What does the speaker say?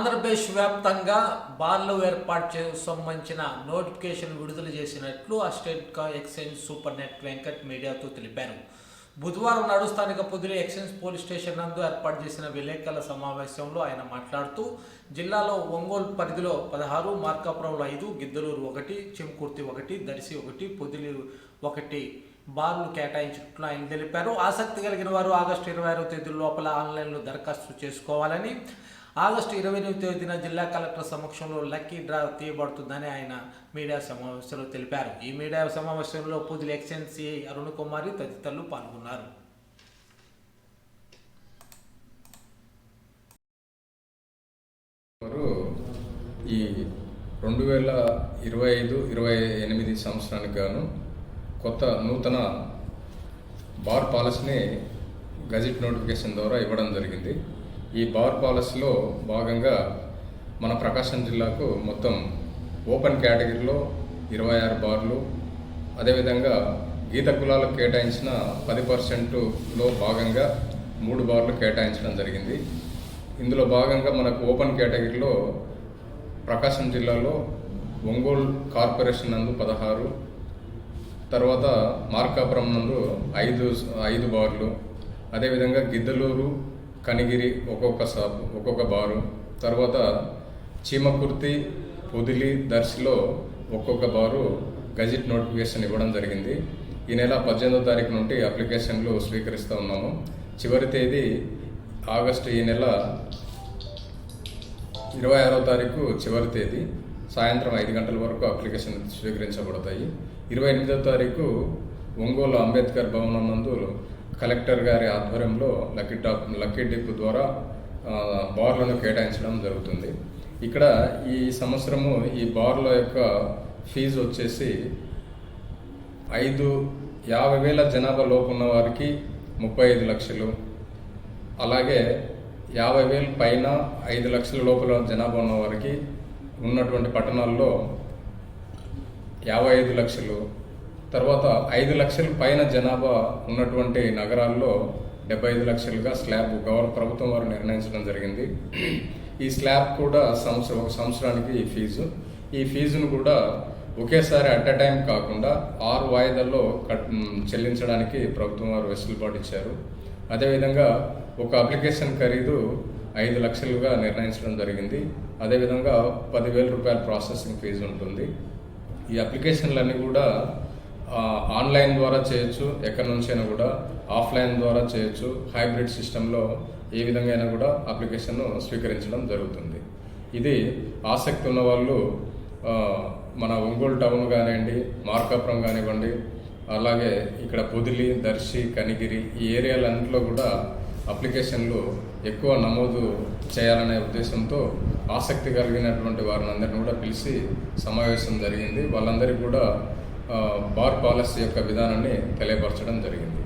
ఆంధ్రప్రదేశ్ వ్యాప్తంగా బార్లు ఏర్పాటు సంబంధించిన నోటిఫికేషన్ విడుదల చేసినట్లు ఆ స్టేట్ కా- సూపర్ నెట్ వెంకట్ మీడియాతో తెలిపారు. బుధవారం నాడు స్థానిక పొదిలి ఎక్స్చేంజ్ పోలీస్ స్టేషన్ నందు ఏర్పాటు చేసిన విలేకరుల సమావేశంలో ఆయన మాట్లాడుతూ జిల్లాలో ఒంగోలు పరిధిలో పదహారు మార్కాపురంలో ఐదు గిద్దలూరు ఒకటి చెంకుర్తి ఒకటి దర్శి ఒకటి పొదిలి ఒకటి బార్లు కేటాయించినట్లు ఆయన తెలిపారు. ఆసక్తి కలిగిన వారు ఆగస్టు ఇరవై ఆరో తేదీ లోపల ఆన్లైన్లో దరఖాస్తు చేసుకోవాలని ఆగస్టు ఇరవై ఎనిమిది తేదీన జిల్లా కలెక్టర్ సమక్షంలో లక్కీ డ్రా తీయబడుతుందని ఆయన మీడియా సమావేశంలో తెలిపారు. ఈ మీడియా సమావేశంలో పూజలు ఎక్స్చేంజ్ సిఐ అరుణ్ కుమారి తదితరులు పాల్గొన్నారు. వారు ఈ రెండు వేల ఇరవై ఐదు ఇరవై ఎనిమిది సంవత్సరానికి గాను కొత్త నూతన బార్ పాలసీని గజెట్ నోటిఫికేషన్ ద్వారా ఇవ్వడం జరిగింది. ఈ బార్ పాలసీలో భాగంగా మన ప్రకాశం జిల్లాకు మొత్తం ఓపెన్ కేటగిరీలో ఇరవై ఆరు బార్లు అదేవిధంగా గీత కులాలకు కేటాయించిన పది పర్సెంట్లో భాగంగా మూడు బార్లు కేటాయించడం జరిగింది. ఇందులో భాగంగా మనకు ఓపెన్ కేటగిరీలో ప్రకాశం జిల్లాలో ఒంగోలు కార్పొరేషన్ నందు పదహారు తర్వాత మార్కాపురం నందు ఐదు ఐదు బార్లు అదేవిధంగా గిద్దలూరు కనిగిరి ఒక్కొక్క సబ్ ఒక్కొక్క బారు. తర్వాత చీమకుర్తి పొదిలి దర్శిలో ఒక్కొక్క బారు గజిట్ నోటిఫికేషన్ ఇవ్వడం జరిగింది. ఈ నెల పద్దెనిమిదో తారీఖు నుండి అప్లికేషన్లు స్వీకరిస్తూ ఉన్నాము. చివరి తేదీ ఆగస్టు ఈ నెల ఇరవై ఆరో తారీఖు చివరి తేదీ సాయంత్రం ఐదు గంటల వరకు అప్లికేషన్ స్వీకరించబడతాయి. ఇరవై ఎనిమిదో తారీఖు ఒంగోలు అంబేద్కర్ భవనం నందు కలెక్టర్ గారి ఆధ్వర్యంలో లక్కీ టాప్ లక్కీ డిప్ ద్వారా బార్లను కేటాయించడం జరుగుతుంది. ఇక్కడ ఈ సంవత్సరము ఈ బార్ల యొక్క ఫీజు వచ్చేసి ఐదు యాభై వేల జనాభా లోపు ఉన్న వారికి ముప్పై ఐదు లక్షలు. అలాగే యాభై వేలు పైన ఐదు లక్షల లోపల జనాభా ఉన్న వారికి ఉన్నటువంటి పట్టణాల్లో యాభై ఐదు లక్షలు. తర్వాత ఐదు లక్షల పైన జనాభా ఉన్నటువంటి నగరాల్లో డెబ్బై ఐదు లక్షలుగా స్లాబ్ గవర్న ప్రభుత్వం వారు నిర్ణయించడం జరిగింది. ఈ స్లాబ్ కూడా సంవత్సరం ఒక సంవత్సరానికి ఈ ఫీజు. ఈ ఫీజును కూడా ఒకేసారి అట్ అ టైం కాకుండా ఆరు వాయిదాల్లో కట్ చెల్లించడానికి ప్రభుత్వం వారు వెసులుబాటు ఇచ్చారు. అదేవిధంగా ఒక అప్లికేషన్ ఖరీదు ఐదు లక్షలుగా నిర్ణయించడం జరిగింది. అదేవిధంగా పదివేల రూపాయల ప్రాసెసింగ్ ఫీజు ఉంటుంది. ఈ అప్లికేషన్లన్నీ కూడా ఆన్లైన్ ద్వారా చేయొచ్చు ఎక్కడి నుంచైనా కూడా. ఆఫ్లైన్ ద్వారా చేయొచ్చు. హైబ్రిడ్ సిస్టంలో ఏ విధంగా అయినా కూడా అప్లికేషన్ను స్వీకరించడం జరుగుతుంది. ఇది ఆసక్తి ఉన్న వాళ్ళు మన ఒంగోలు టౌన్ కానివ్వండి మార్కాపురం కానివ్వండి అలాగే ఇక్కడ పొదిలి దర్శి కనిగిరి ఈ ఏరియాలన్నింటిలో కూడా అప్లికేషన్లు ఎక్కువ నమోదు చేయాలనే ఉద్దేశంతో ఆసక్తి కలిగినటువంటి వారిని అందరిని కూడా పిలిచి సమావేశం జరిగింది. వాళ్ళందరికీ కూడా బార్ పాలసీ యొక్క విధానాన్ని తెలియపరచడం జరిగింది.